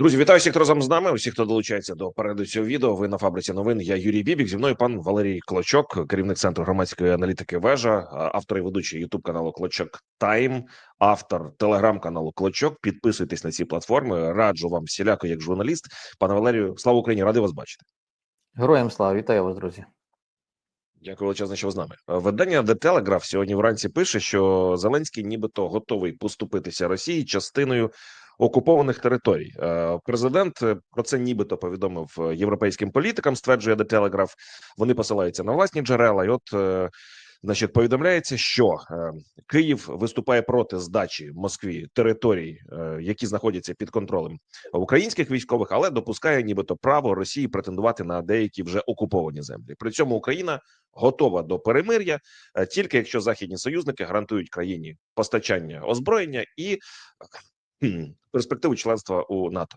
Друзі, вітаю всіх, хто разом з нами. Усіх, хто долучається до перегляду цього відео. Ви на фабриці новин. Я Юрій Бібік. Зі мною пан Валерій Клочок, керівник центру громадської аналітики. Вежа, автор і ведучий Ютуб каналу Клочок Тайм, автор телеграм-каналу Клочок. Підписуйтесь на ці платформи. Раджу вам всіляко, як журналіст. Пане Валерію, слава Україні! Радий вас бачити. Героям слава, вітаю вас, друзі. Дякую величезно, що ви з нами. Видання The Telegraph сьогодні вранці пише, що Зеленський, нібито готовий поступитися Росії частиною окупованих територій. Е, Президент е, про це нібито повідомив е, європейським політикам. Стверджує The Telegraph. Вони посилаються на власні джерела. І от значить, повідомляється, що Київ виступає проти здачі Москві територій, які знаходяться під контролем українських військових, але допускає нібито право Росії претендувати на деякі вже окуповані землі. При цьому Україна готова до перемир'я тільки якщо західні союзники гарантують країні постачання озброєння і перспективу членства у НАТО.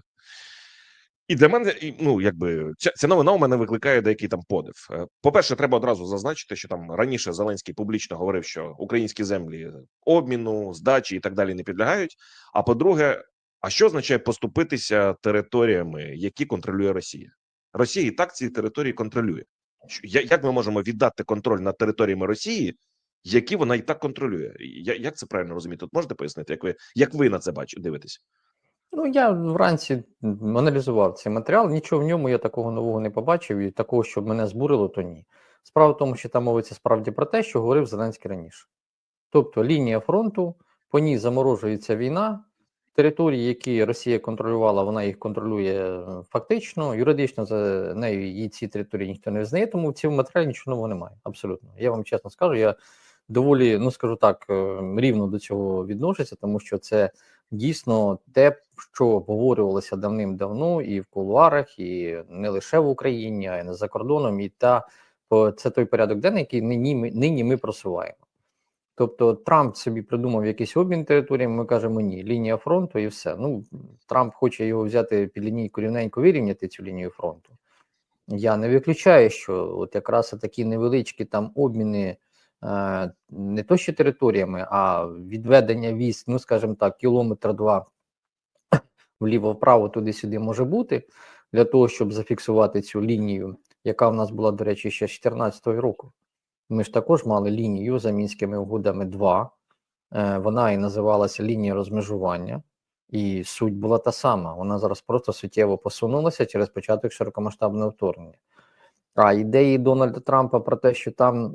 І для мене ну якби ця, ця новина у мене викликає деякий там подив. Е, По-перше, треба одразу зазначити, що там раніше Зеленський публічно говорив, що українські землі обміну, здачі і так далі не підлягають. А по-друге, а що означає поступитися територіями, які контролює Росія? Росія і так ці території контролює. Як ми можемо віддати контроль над територіями Росії, які вона і так контролює? Я- Як це правильно розуміти? Тут можете пояснити, як ви як ви на це бачите, дивитесь? Ну, я вранці аналізував цей матеріал, нічого в ньому я такого нового не побачив, і такого, щоб мене збурило, то ні. Справа в тому, що там мовиться справді про те, що говорив Зеленський раніше. Тобто лінія фронту, по ній заморожується війна, території, які Росія контролювала, вона їх контролює е, фактично, юридично за нею і ці території ніхто не визнає, тому в цьому матеріалі нічого нового немає. Абсолютно. Я вам чесно скажу, я доволі, ну скажу так, е, рівно до цього відношуся, тому що це дійсно те, що обговорювалося давним-давно і в кулуарах, і не лише в Україні, а й не за кордоном. І та це той порядок денний, який нині ми, нині ми просуваємо. Тобто Трамп собі придумав якийсь обмін територіями, ми кажемо ні, лінія фронту і все. Ну, Трамп хоче його взяти під лінійку рівненько вирівняти цю лінію фронту. Я не виключаю, що от якраз такі невеличкі там обміни не то що територіями, а відведення військ, ну скажімо так, кілометр два вліво-вправо туди-сюди може бути для того, щоб зафіксувати цю лінію, яка в нас була, до речі, ще з 2014 року. Ми ж також мали лінію за мінськими угодами 2. Е, вона і називалася лінія розмежування, і суть була та сама. Вона зараз просто суттєво посунулася через початок широкомасштабного вторгнення. А ідеї Дональда Трампа про те, що там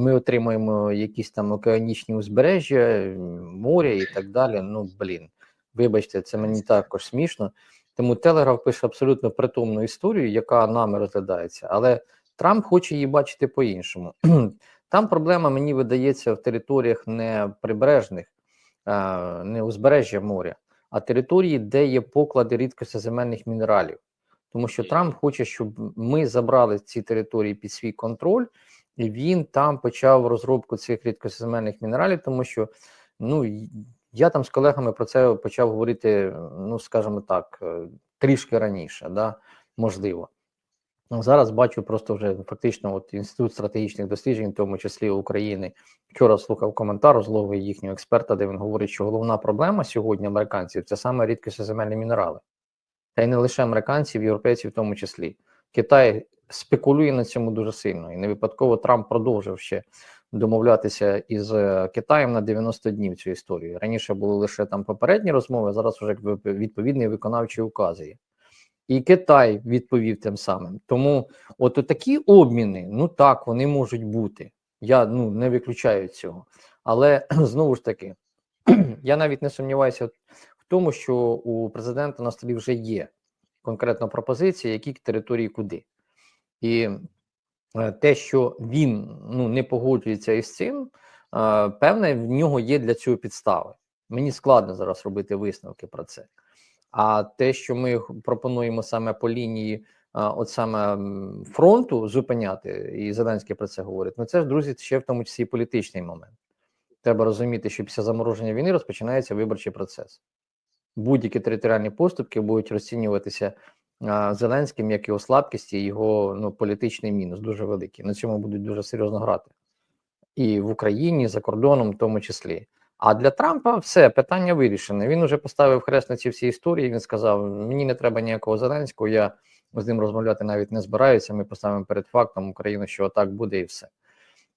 ми отримаємо якісь там океанічні узбережжя, моря і так далі. Ну блін, вибачте, це мені також смішно. Тому Телеграф пише абсолютно притомну історію, яка нами розглядається, але Трамп хоче її бачити по-іншому. Там проблема, мені видається, в територіях не прибережних, не узбережжя моря, а території, де є поклади рідкосоземельних мінералів. Тому що Трамп хоче, щоб ми забрали ці території під свій контроль, і він там почав розробку цих рідкосоземельних мінералів, тому що ну я там з колегами про це почав говорити, ну скажімо так, е, трішки раніше, да, можливо. Зараз бачу просто вже фактично от інститут стратегічних досліджень, в тому числі України. Вчора слухав коментар злови їхнього експерта, де він говорить, що головна проблема сьогодні американців це саме рідкісоземельні мінерали. Та й не лише американців, європейців в тому числі. Китай спекулює на цьому дуже сильно. І не випадково Трамп продовжив ще домовлятися із е, Китаєм на 90 днів цю історію. Раніше були лише там попередні розмови, зараз вже якби відповідний виконавчий указ є. І Китай відповів тим самим. Тому от такі обміни, ну так, вони можуть бути. Я ну не виключаю цього. Але знову ж таки, я навіть не сумніваюся тому, що у президента на столі вже є конкретна пропозиція, які території куди. І е, те, що він ну не погоджується із цим, е, певне, в нього є для цього підстави. Мені складно зараз робити висновки про це. А те, що ми пропонуємо саме по лінії, от саме фронту зупиняти, і Зеленський про це говорить. Ну це ж друзі, ще в тому числі і політичний момент. Треба розуміти, що після замороження війни розпочинається виборчий процес. Будь-які територіальні поступки будуть розцінюватися Зеленським як його слабкість і його ну, політичний мінус дуже великий. На цьому будуть дуже серйозно грати. І в Україні, і за кордоном, в тому числі. А для Трампа все питання вирішене. Він уже поставив хрест на ці всі історії. Він сказав: мені не треба ніякого Зеленського. Я з ним розмовляти навіть не збираюся. Ми поставимо перед фактом Україну, що так буде, і все.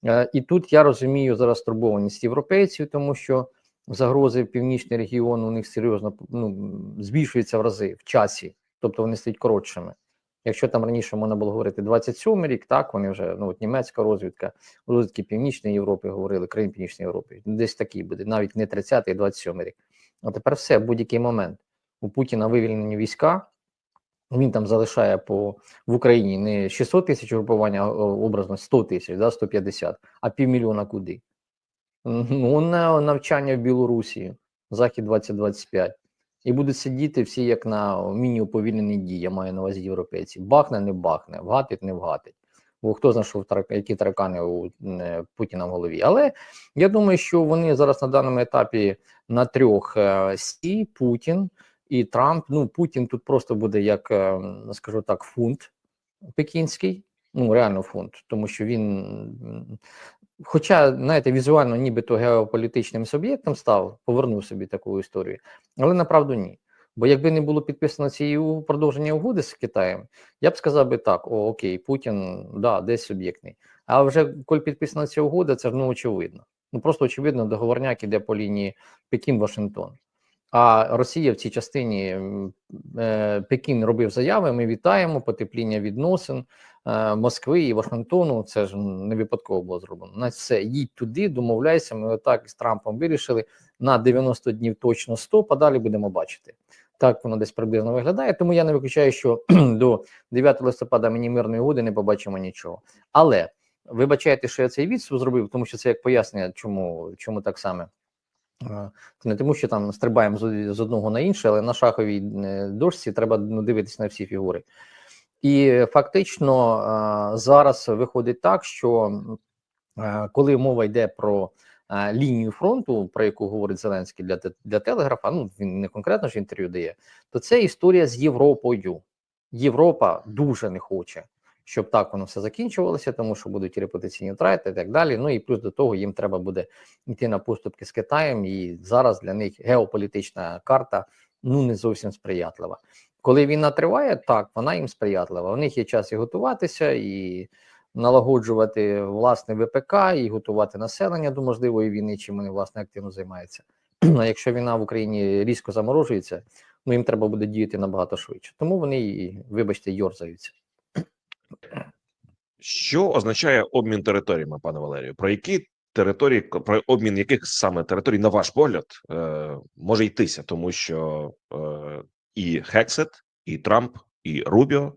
Е, І тут я розумію зараз стурбованість європейців, тому що загрози в північний регіон у них серйозно ну, збільшуються в рази в часі, тобто вони стають коротшими. Якщо там раніше можна було говорити 27 рік, так вони вже ну от німецька розвідка, розвідки Північної Європи говорили, країн Північної Європи, десь такий буде, навіть не 30-й, 27 рік. А тепер все, будь-який момент у Путіна вивільнені війська. Він там залишає по в Україні не 600 тисяч групування, образно 100 тисяч, да, 150, а півмільйона куди? Ну, на навчання в Білорусі, Захід 2025. І будуть сидіти всі як на міні-уповільненій дії, я маю на увазі європейці. Бахне, не бахне, вгатить, не вгатить. Бо хто знає, що які таракани у Путіна в голові. Але я думаю, що вони зараз на даному етапі на трьох е, сі Путін і Трамп. Ну, Путін тут просто буде як, е, скажу так, фунт пекінський. Ну, реально фунт, тому що він, хоча, знаєте, візуально нібито геополітичним суб'єктом став, повернув собі таку історію, але направду ні. Бо якби не було підписано цієї продовження угоди з Китаєм, я б сказав би так: о, окей, Путін, да, десь суб'єктний. А вже коли підписана ця угода, це ж ну очевидно. Ну просто очевидно, договорняк іде по лінії Пекін-Вашингтон. А Росія в цій частині е, Пекін робив заяви. Ми вітаємо потепління відносин Москви і Вашингтону. Це ж не випадково було зроблено. На все їдь туди, домовляйся. Ми отак з Трампом вирішили на 90 днів точно 100, а далі будемо бачити. Так воно десь приблизно виглядає. Тому я не виключаю, що до 9 листопада мені мирної угоди не побачимо нічого. Але вибачайте, що я цей відступ зробив, тому що це як пояснення, чому, чому так саме. Е, не тому, що там стрибаємо з, з одного на інше, але на шаховій е, дошці треба ну, дивитися на всі фігури. І фактично е, зараз виходить так, що е, коли мова йде про е, лінію фронту, про яку говорить Зеленський для, для телеграфа, ну він не конкретно ж інтерв'ю дає, то це історія з Європою. Європа дуже не хоче, щоб так воно все закінчувалося, тому що будуть репутаційні втрати і так далі. Ну і плюс до того їм треба буде йти на поступки з Китаєм, і зараз для них геополітична карта ну не зовсім сприятлива. Коли війна триває, так вона їм сприятлива. У них є час і готуватися, і налагоджувати власне ВПК, і готувати населення до можливої війни, чим вони власне активно займаються. А якщо війна в Україні різко заморожується, ну їм треба буде діяти набагато швидше. Тому вони, вибачте, йорзаються. Що означає обмін територіями, пане Валерію? Про які території, про обмін яких саме територій, на ваш погляд, е, може йтися, тому що е, і Хексет, і Трамп, і Рубіо е,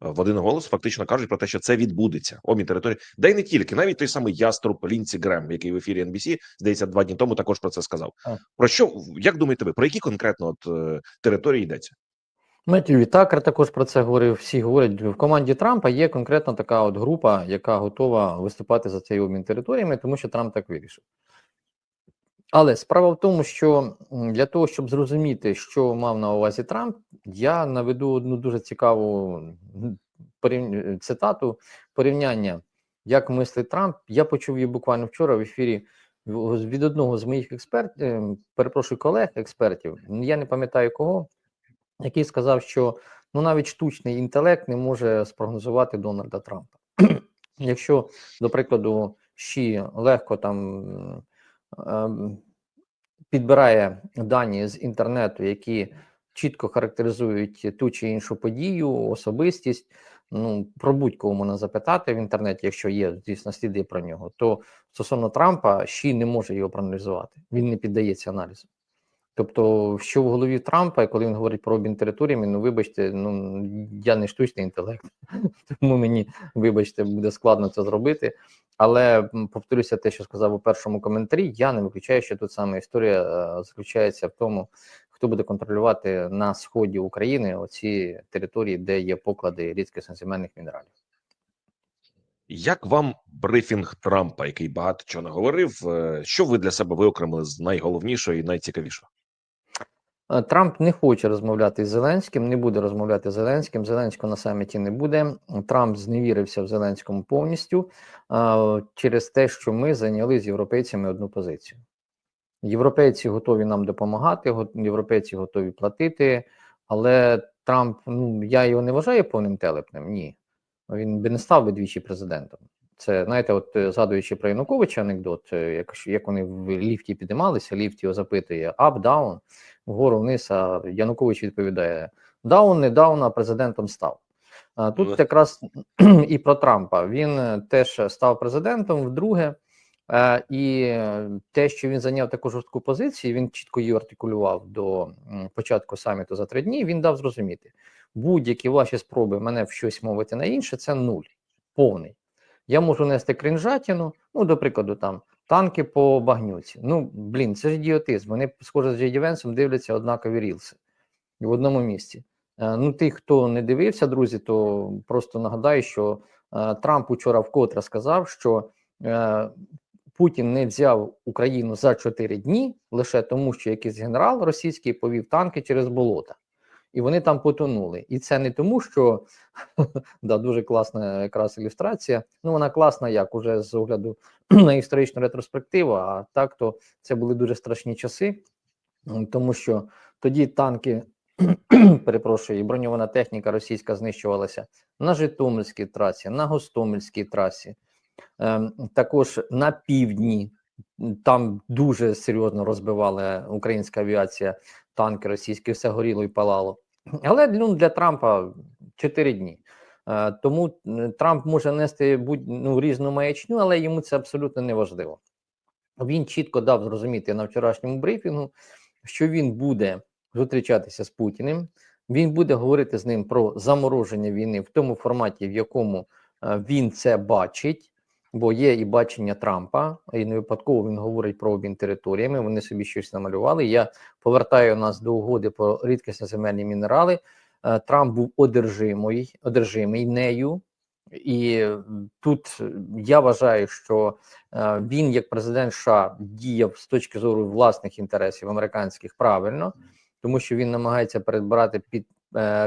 в один голос фактично кажуть про те, що це відбудеться. Обмін територій, да й не тільки, навіть той самий яструб Лінці Грем, який в ефірі NBC, здається, два дні тому також про це сказав. Так. Про що як думаєте ви? Про які конкретно от е, території йдеться? Меттю Вітакер також про це говорив. Всі говорять в команді Трампа. Є конкретно така от група, яка готова виступати за цей обмін територіями, тому що Трамп так вирішив. Але справа в тому, що для того, щоб зрозуміти, що мав на увазі Трамп, я наведу одну дуже цікаву цитату порівняння, як мислить Трамп. Я почув її буквально вчора в ефірі від одного з моїх експертів, перепрошую колег експертів. Я не пам'ятаю кого який сказав, що ну навіть штучний інтелект не може спрогнозувати Дональда Трампа. Якщо, до прикладу, Ші легко там ем, підбирає дані з інтернету, які чітко характеризують ту чи іншу подію, особистість. Ну, про будь-кого можна запитати в інтернеті, якщо є звісно сліди про нього, то стосовно Трампа ще не може його проаналізувати. Він не піддається аналізу. Тобто, що в голові Трампа, коли він говорить про обмін територіями, ну вибачте, ну я не штучний інтелект, тому мені, вибачте, буде складно це зробити. Але повторюся те, що сказав у першому коментарі. Я не виключаю, що тут саме історія е, заключається в тому, хто буде контролювати на сході України оці території, де є поклади рідкісних мінералів. Як вам брифінг Трампа, який багато чого наговорив? Е, Що ви для себе виокремили з найголовнішого і найцікавішого? Е, Трамп не хоче розмовляти з Зеленським, не буде розмовляти з Зеленським. Зеленського на саміті не буде. Трамп зневірився в Зеленському повністю через те, що ми зайняли з європейцями одну позицію. Європейці готові нам допомагати, європейці готові платити, але Трамп, ну я його не вважаю повним телепнем. Ні. Він би не став би двічі президентом. Це знаєте, от е, згадуючи про Януковича анекдот, е, як, як вони в ліфті піднімалися, ліфт його запитує up, down, вгору вниз, а Янукович відповідає: даун, не даун, а президентом став. А тут якраз і про Трампа. Він е, теж став президентом вдруге. І те, що він зайняв таку жорстку позицію, він чітко її артикулював до початку саміту за три дні. Він дав зрозуміти, будь-які ваші спроби мене в щось мовити на інше, це нуль, повний. Я можу нести кринжатіну, ну, до прикладу, там танки по багнюці. Ну, блін, це ж ідіотизм. Вони, схоже, з Джейді Венсом дивляться однакові рілси в одному місці. Е, Ну, тих, хто не дивився, друзі, то просто нагадаю, що е, Трамп учора вкотре сказав, що е, Путін не взяв Україну за 4 дні лише тому, що якийсь генерал російський повів танки через болота, і вони там потонули. І це не тому, що да, дуже класна якраз ілюстрація. Ну вона класна, як уже з огляду на історичну ретроспективу. А так то це були дуже страшні часи, тому що тоді танки. Перепрошую, і броньована техніка російська знищувалася на Житомирській трасі, на Гостомельській трасі, Ем, також на півдні там дуже серйозно розбивала українська авіація танки російські, все горіло і палало. Але ну, для Трампа 4 дні. Е, тому Трамп може нести будь ну, різну маячню, але йому це абсолютно не важливо. Він чітко дав зрозуміти на вчорашньому брифінгу, що він буде зустрічатися з Путіним. Він буде говорити з ним про замороження війни в тому форматі, в якому е, він це бачить. Бо є і бачення Трампа, і не випадково він говорить про обмін територіями. Вони собі щось намалювали. Я повертаю нас до угоди про рідкісні земельні мінерали. Е, Трамп був одержимий, одержимий нею, і тут е, я вважаю, що е, він, як президент США, діяв з точки зору власних інтересів американських правильно, тому що він намагається передбирати під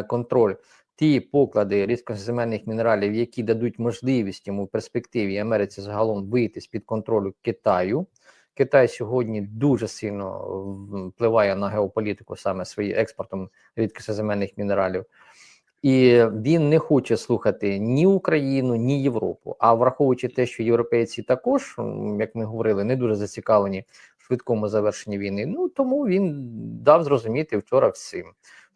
контроль ті поклади рідкоземельних мінералів, які дадуть можливість йому в перспективі Америці загалом вийти з під контролю Китаю. Китай сьогодні дуже сильно впливає на геополітику саме своїм експортом рідкоземельних мінералів. І він не хоче слухати ні Україну, ні Європу. А враховуючи те, що європейці також, як ми говорили, не дуже зацікавлені в швидкому завершенні війни. Ну тому він дав зрозуміти вчора всім,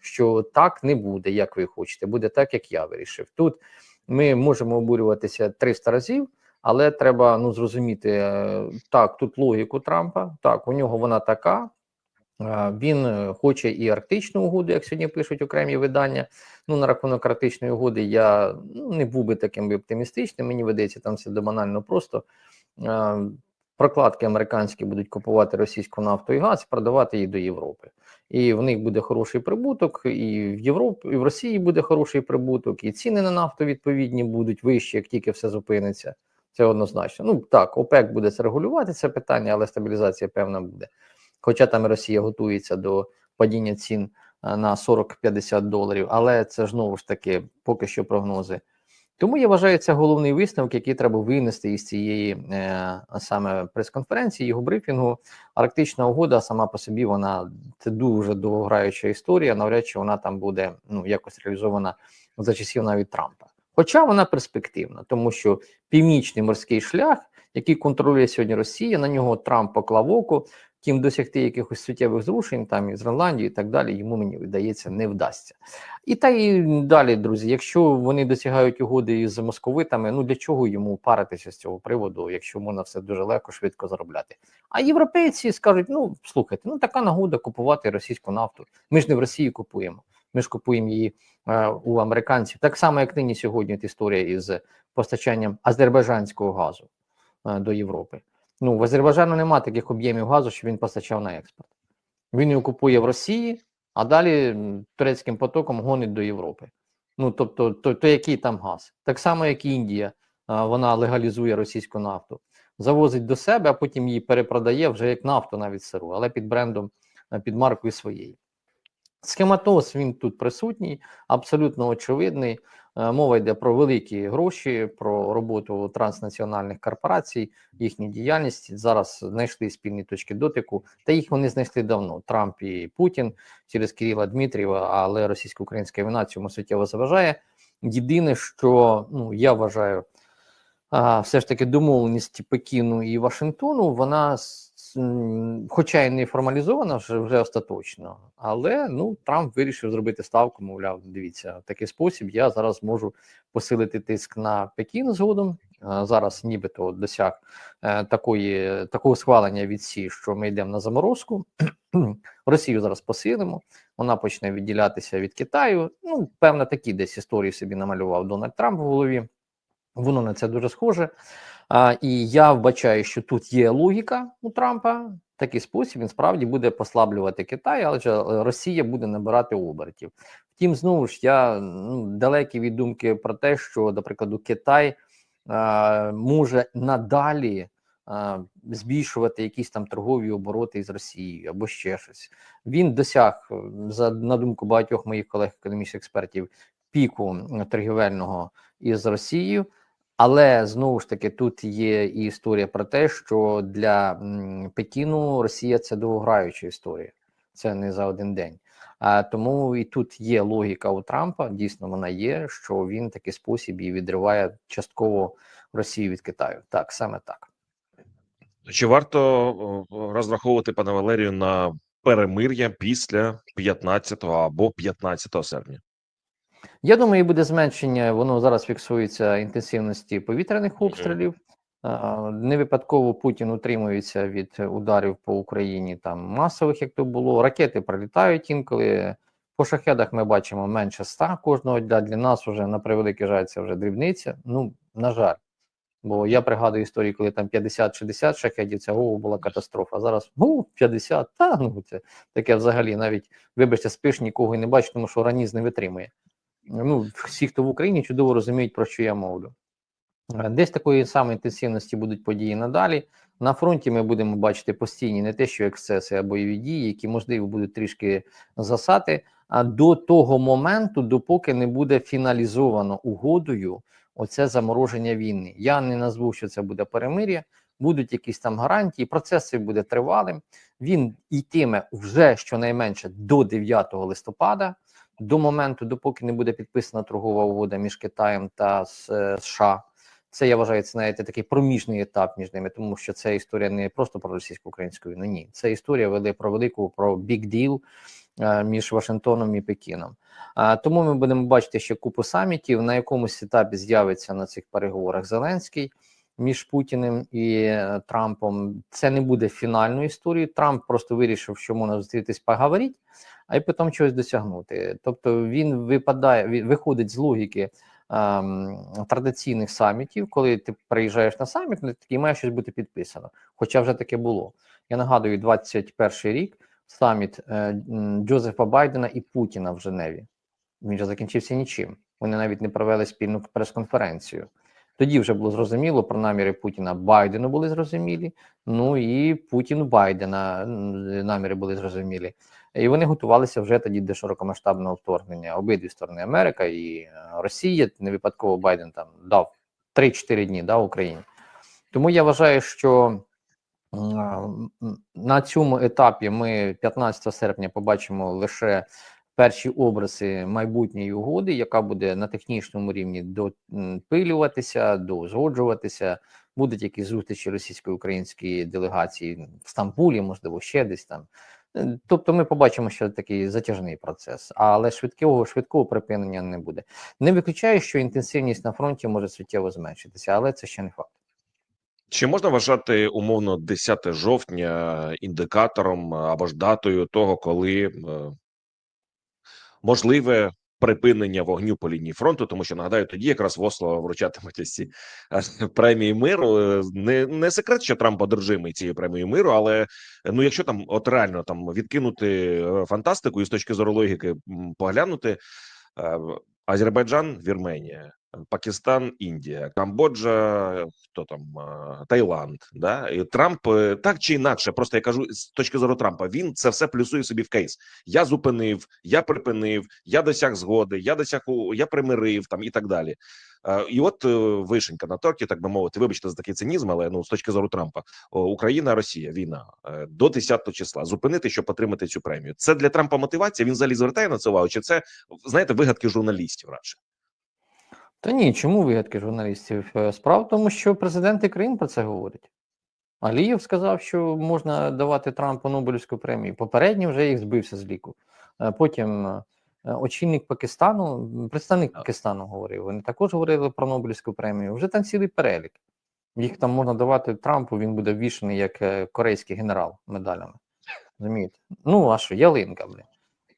що так не буде, як ви хочете, буде так, як я вирішив. Тут ми можемо обурюватися 300 разів, але треба ну зрозуміти е, так. Тут логіку Трампа. Так, у нього вона така. Е, Він е, хоче і арктичну угоду, як сьогодні пишуть окремі видання. Ну, на рахунок арктичної угоди я ну, не був би таким би оптимістичним. Мені видається, там все до банально просто. Прокладки американські будуть купувати російську нафту і газ, продавати її до Європи. І в них буде хороший прибуток, і в Європі, і в Росії буде хороший прибуток, і ціни на нафту відповідні будуть вищі, як тільки все зупиниться. Це однозначно. Ну так, ОПЕК буде це регулювати це питання, але стабілізація певна буде. Хоча там Росія готується до падіння цін е, на 40-50 доларів, але це ж знову ж таки поки що прогнози. Тому я вважаю, це головний висновок, який треба винести із цієї е, саме прес-конференції, його брифінгу. Арктична угода сама по собі вона це дуже довгограюча історія. Навряд чи вона там буде ну якось реалізована за часів навіть Трампа. Хоча вона перспективна, тому що північний морський шлях, який контролює сьогодні Росія, на нього Трамп поклав око. Втім, досягти якихось суттєвих зрушень там із Гренландії і так далі, йому мені видається, не вдасться. І та і далі, друзі, якщо вони досягають угоди із московитами, ну для чого йому паритися з цього приводу, якщо можна все дуже легко, швидко заробляти? А європейці скажуть: ну слухайте, ну така нагода купувати російську нафту. Ми ж не в Росії купуємо, ми ж купуємо її е, у американців. Так само, як нині сьогодні історія із постачанням азербайджанського газу е, до Європи. Ну в Азербайджану немає таких об'ємів газу, що він постачав на експорт. Він його купує в Росії, а далі турецьким потоком гонить до Європи. Ну тобто, то, то який там газ? Так само, як і Індія, вона легалізує російську нафту, завозить до себе, а потім її перепродає вже як нафту навіть сиру, але під брендом, під маркою своєї. Схематоз він тут присутній, абсолютно очевидний. Е, Мова йде про великі гроші, про роботу транснаціональних корпорацій, їхню діяльність. Зараз знайшли спільні точки дотику, та їх вони знайшли давно. Трамп і Путін через Кирила Дмитрієва, але російсько-українська війна цьому суттєво заважає. Єдине, що ну я вважаю, все ж таки домовленість Пекіну і Вашингтону, вона хоча й не формалізована вже, вже остаточно, але ну Трамп вирішив зробити ставку. Мовляв, дивіться, в такий спосіб я зараз можу посилити тиск на Пекін згодом. Зараз нібито досяг е, такої такого схвалення від Сі, що ми йдемо на заморозку. Росію зараз посилимо, вона почне відділятися від Китаю. Ну, певно, такі десь історії собі намалював Дональд Трамп в голові. Воно на це дуже схоже. А, і я вбачаю, що тут є логіка у Трампа. Такий спосіб він справді буде послаблювати Китай, але е, Росія буде набирати обертів. Втім, знову ж я ну, далекий від думки про те, що, до прикладу, Китай а, може надалі а, збільшувати якісь там торгові обороти із Росією або ще щось. Він досяг, е, за на думку багатьох моїх колег економічних експертів, піку торгівельного із Росією. Але знову ж таки тут є і історія про те, що для Пекіну Росія це довгограюча історія, це не за один день. А тому і тут є логіка у Трампа. Дійсно, вона є, що він такий спосіб і відриває частково Росію від Китаю. Так, саме так. Чи варто розраховувати пане Валерію на перемир'я після 15 або 15 серпня? Я думаю, буде зменшення. Воно зараз фіксується інтенсивності повітряних обстрілів. Не випадково Путін утримується від ударів по Україні там масових, як то було. Ракети прилітають інколи. По шахедах ми бачимо менше ста кожного дня. Для нас вже на превеликий жаль, це вже дрібниця. Ну, на жаль. Бо я пригадую історії, коли там 50-60 шахедів, це о, була катастрофа. А зараз ну, 50, та ну це таке взагалі навіть, вибачте, спиш нікого і не бачиш, тому що організм не витримує ну, всі, хто в Україні, чудово розуміють, про що я мовлю. Е, Десь такої самої інтенсивності будуть події надалі. На фронті ми будемо бачити постійні не те, що ексцеси а бойові дії, які можливо будуть трішки засати. А до того моменту, допоки не буде фіналізовано угодою оце замороження війни. Я не назву, що це буде перемир'я, будуть якісь там гарантії. Процес цей буде тривалим. Він йтиме вже щонайменше до 9 листопада до моменту, допоки не буде підписана торгова угода між Китаєм та США. Це я вважаю, це навіть такий проміжний етап між ними, тому що це історія не просто про російсько-українську війну. Ні, це історія вели про велику про big deal е, між Вашингтоном і Пекіном. Тому ми будемо бачити ще купу самітів. На якомусь етапі з'явиться на цих переговорах Зеленський між Путіним і е, Трампом. Це не буде фінальною історією. Трамп просто вирішив, що можна зустрітись поговорити, а й потім чогось досягнути. Тобто він випадає, він виходить з логіки ем, традиційних самітів, коли ти приїжджаєш на саміт, ну, і має щось бути підписано. Хоча вже таке було. Я нагадую, 21 рік саміт е, Джозефа Байдена і Путіна в Женеві. Він же закінчився нічим. Вони навіть не провели спільну прес-конференцію. Тоді вже було зрозуміло про наміри Путіна Байдену були зрозумілі. Ну і Путіну Байдена наміри були зрозумілі. І вони готувалися вже тоді до широкомасштабного вторгнення. Обидві сторони Америка і е, Росія. Не випадково Байден там дав 3-4 дні да, Україні. Тому я вважаю, що на цьому етапі ми 15 серпня побачимо лише перші образи майбутньої угоди, яка буде на технічному рівні допилюватися, дозгоджуватися. Будуть якісь зустрічі російсько-української делегації в Стамбулі, можливо, ще десь там. Е, Тобто, ми побачимо, що такий затяжний процес, але швидкого швидкого припинення не буде. Не виключаю, що інтенсивність на фронті може суттєво зменшитися, але це ще не факт. Чи можна вважати умовно 10 жовтня індикатором або ж датою того, коли е, можливе припинення вогню по лінії фронту? Тому що нагадаю, тоді якраз в Осло вручатимуть ці е, премії миру. Е, Не, не секрет, що Трамп одержимий цією премією миру, але ну якщо там от реально там відкинути е, фантастику і з точки зору логіки поглянути. Азербайджан, Вірменія, Пакистан, Індія, Камбоджа, хто там Таїланд, да і Трамп е, так чи інакше, просто я кажу з точки зору Трампа. Він це все плюсує собі в кейс. Я зупинив, я припинив, я досяг згоди, я досяг я примирив там і так далі. І от е, вишенька на торті, так би мовити, вибачте за такий цинізм, але ну з точки зору Трампа, Україна, Росія, війна е, до 10 числа зупинити, щоб отримати цю премію. Це для Трампа мотивація. Він взагалі звертає на це увагу. Чи це знаєте вигадки журналістів радше? Та ні, чому вигадки журналістів? Е, Справа в тому, що президенти країн про це говорять. Алієв сказав, що можна давати Трампу Нобелівську премію. Попередньо вже їх збився з ліку. Е, Потім е, очільник Пакистану, представник Пакистану говорив. Вони також говорили про Нобелівську премію. Вже там цілий перелік. Їх там можна давати Трампу, він буде вішаний як корейський генерал медалями. Розумієте? Ну, а що, ялинка, блін.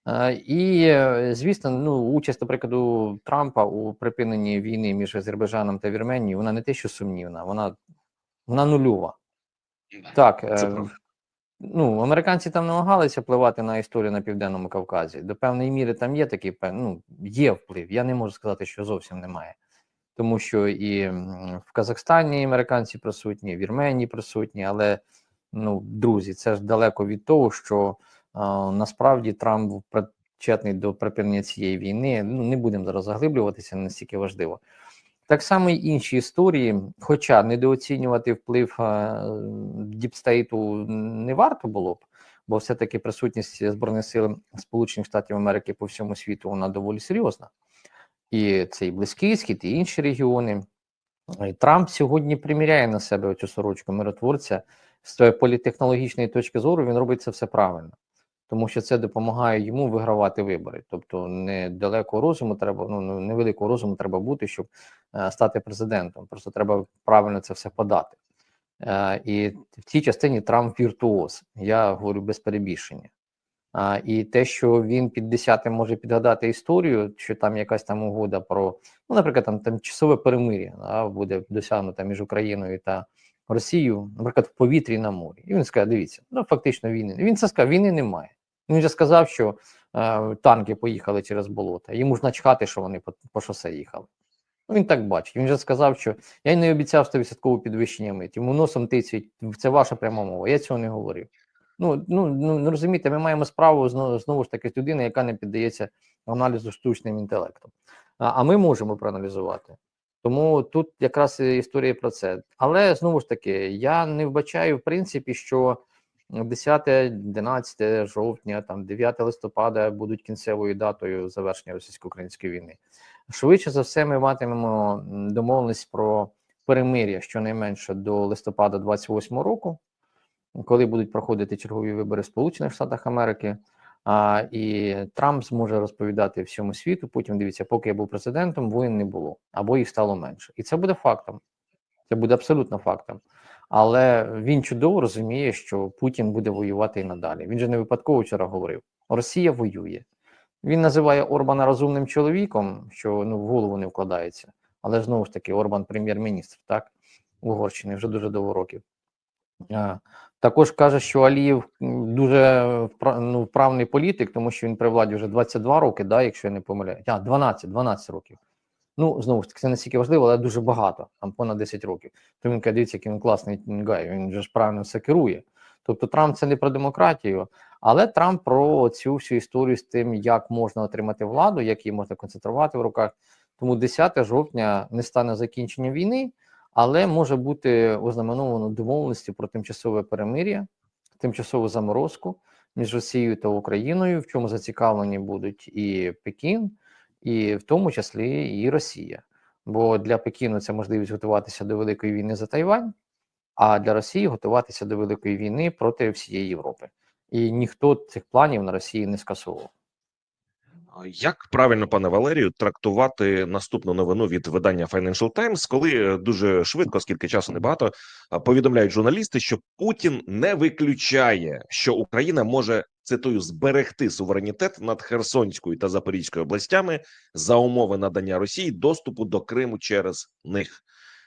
Е, І, е, звісно, ну, участь, до прикладу, Трампа у припиненні війни між Азербайджаном та Вірменією, вона не те, що сумнівна, вона, вона нульова. Так, Це е, ну, американці там намагалися впливати на історію на Південному Кавказі. До певної міри там є такий ну, є вплив. Я не можу сказати, що зовсім немає. Тому що і в Казахстані американці присутні, в Вірменії присутні, але ну, друзі, це ж далеко від того, що насправді Трамп причетний до припинення цієї війни. Ну, не будемо зараз заглиблюватися, настільки важливо. Так само й інші історії, хоча недооцінювати вплив е, діпстейту не варто було б, бо все-таки присутність Збройних сил Сполучених Штатів Америки по всьому світу вона доволі серйозна. І цей Близький Схід, і інші регіони. І Трамп сьогодні приміряє на себе цю сорочку миротворця з політехнологічної точки зору. Він робить це все правильно, тому що це допомагає йому вигравати вибори. Тобто, не далеко розуму треба, ну невеликого розуму треба бути, щоб е, стати президентом. Просто треба правильно це все подати. Е, і в цій частині Трамп віртуоз. Я говорю без перебільшення. А, і те, що він під десятим може підгадати історію, що там якась там угода про, ну, наприклад, там тимчасове перемир'я да, буде досягнуто між Україною та Росією, наприклад, в повітрі на морі. І він скаже: дивіться, ну фактично війни. Він це сказав, війни немає. Він вже сказав, що е, танки поїхали через болота. Йому ж начхати, що вони по, по шосе їхали. Ну, він так бачить. Він вже сказав, що я й не обіцяв 100% підвищення мит. Йому носом тицять, це ваша пряма мова. Я цього не говорив. Ну, ну, ну ну, розумієте, ми маємо справу знову, знову ж таки з людиною, яка не піддається аналізу штучним інтелектом. А, а ми можемо проаналізувати. Тому тут якраз історія про це. Але знову ж таки, я не вбачаю, в принципі, що 10, 11 жовтня, там 9 листопада будуть кінцевою датою завершення російсько-української війни. Швидше за все, ми матимемо домовленість про перемир'я щонайменше до листопада 28 року, коли будуть проходити чергові вибори в Сполучених Штатах Америки. А, і Трамп зможе розповідати всьому світу. Потім дивіться, поки я був президентом, воїн не було або їх стало менше, і це буде фактом. Це буде абсолютно фактом. Але він чудово розуміє, що Путін буде воювати і надалі. Він же не випадково вчора говорив: Росія воює. Він називає Орбана розумним чоловіком, що ну в голову не вкладається. Але знову ж таки, Орбан прем'єр-міністр, так Угорщини вже дуже довго років. А, також каже, що Алієв дуже ну, вправний політик, тому що він при владі вже 22 роки, да, якщо я не помиляюсь. А, 12, 12 років. Ну, знову ж таки, це не стільки важливо, але дуже багато, там понад 10 років. То він каже, дивіться, який він класний гай, він же ж правильно все керує. Тобто Трамп це не про демократію, але Трамп про цю всю історію з тим, як можна отримати владу, як її можна концентрувати в руках. Тому 10 жовтня не стане закінченням війни, але може бути ознаменовано домовленістю про тимчасове перемир'я, тимчасову заморозку між Росією та Україною, в чому зацікавлені будуть і Пекін, і в тому числі і Росія. Бо для Пекіну це можливість готуватися до великої війни за Тайвань, а для Росії готуватися до великої війни проти всієї Європи. І ніхто цих планів на Росії не скасовував. Як правильно, пане Валерію, трактувати наступну новину від видання Financial Times, коли е, дуже швидко, скільки часу небагато, а, повідомляють журналісти, що Путін не виключає, що Україна може цитую зберегти суверенітет над Херсонською та Запорізькою областями за умови надання Росії доступу до Криму через них.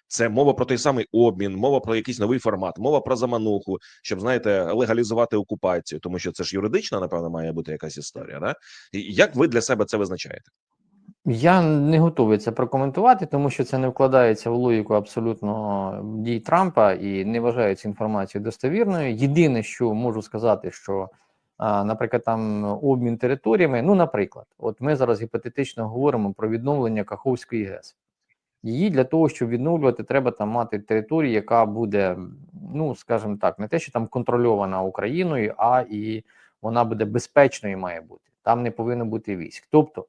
Це мова про той самий обмін, мова про якийсь новий формат, мова про замануху, щоб знаєте, легалізувати окупацію, тому що це ж юридична, напевно, має бути якась історія. Да? Як ви для себе це визначаєте? Я не готовий це прокоментувати, тому що це не вкладається в логіку абсолютно дій Трампа і не вважається інформацією достовірною. Єдине, що можу сказати, що, наприклад, там обмін територіями. Ну, наприклад, от ми зараз гіпотетично говоримо про відновлення Каховської ГЕС. Її для того, щоб відновлювати, треба там мати територію, яка буде, ну скажімо так, не те, що там контрольована Україною, а і вона буде безпечною, має бути. Там не повинно бути військ. Тобто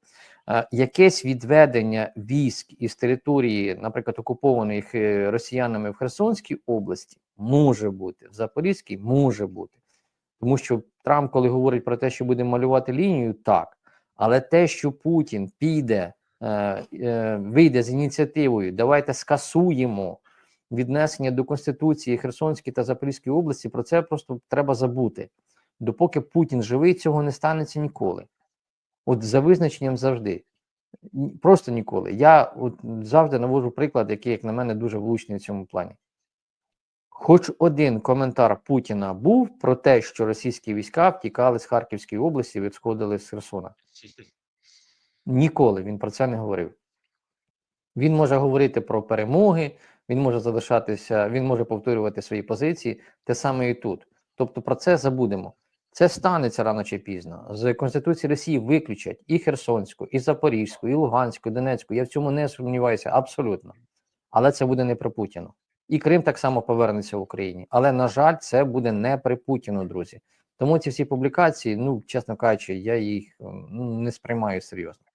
е, якесь відведення військ із території, наприклад, окупованої Хе- росіянами в Херсонській області, може бути в Запорізькій, може бути. Тому що Трамп, коли говорить про те, що буде малювати лінію, так. Але те, що Путін піде, е, е, вийде з ініціативою, давайте скасуємо віднесення до Конституції Херсонської та Запорізької області, про це просто треба забути. Допоки Путін живий, цього не станеться ніколи. От за визначенням завжди. Просто ніколи. Я от завжди навожу приклад, який, як на мене, дуже влучний в цьому плані. Хоч один коментар Путіна був про те, що російські війська втікали з Харківської області, відсходили з Херсона. Ніколи він про це не говорив. Він може говорити про перемоги, він може залишатися, він може повторювати свої позиції, те саме і тут. Тобто про це забудемо. Це станеться рано чи пізно. З Конституції Росії виключать і Херсонську, і Запорізьку, і Луганську, і Донецьку. Я в цьому не сумніваюся абсолютно. Але це буде не при Путіну. І Крим так само повернеться в Україні. Але, на жаль, це буде не при Путіну, друзі. Тому ці всі публікації, ну, чесно кажучи, я їх ну, не сприймаю серйозно.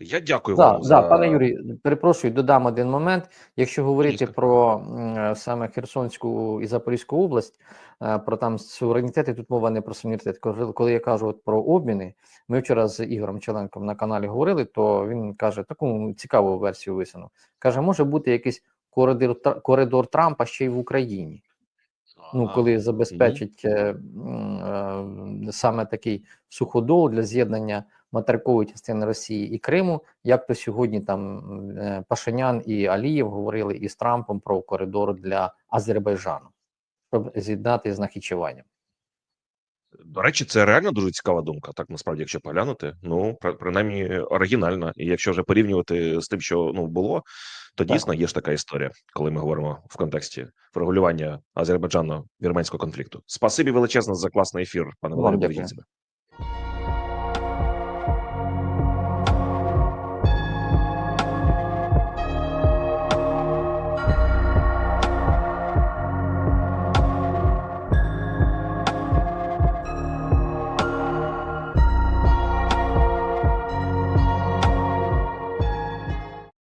Я дякую Да, вам да, за пане Юрій, перепрошую, додам один момент. Якщо говорити Звісно. про е, саме Херсонську і Запорізьку область, е, про там суверенітети, тут мова не про суверенітет. Коли я кажу от про обміни, ми вчора з Ігорем Челенком на каналі говорили, то він каже таку цікаву версію висунув. Каже, може бути якийсь коридор, коридор Трампа ще й в Україні. Ну, коли забезпечить е, е, саме такий суходол для з'єднання материкової частини Росії і Криму, як то сьогодні там е, Пашинян і Алієв говорили із Трампом про коридор для Азербайджану, щоб з'єднати з Нахічеванням. До речі, це реально дуже цікава думка. Так насправді, якщо поглянути, ну при- принаймні оригінальна. І якщо вже порівнювати з тим, що ну було, то Так. дійсно є ж така історія, коли ми говоримо в контексті врегулювання азербайджано-вірменського конфлікту. Спасибі величезне за класний ефір, пане Валерію.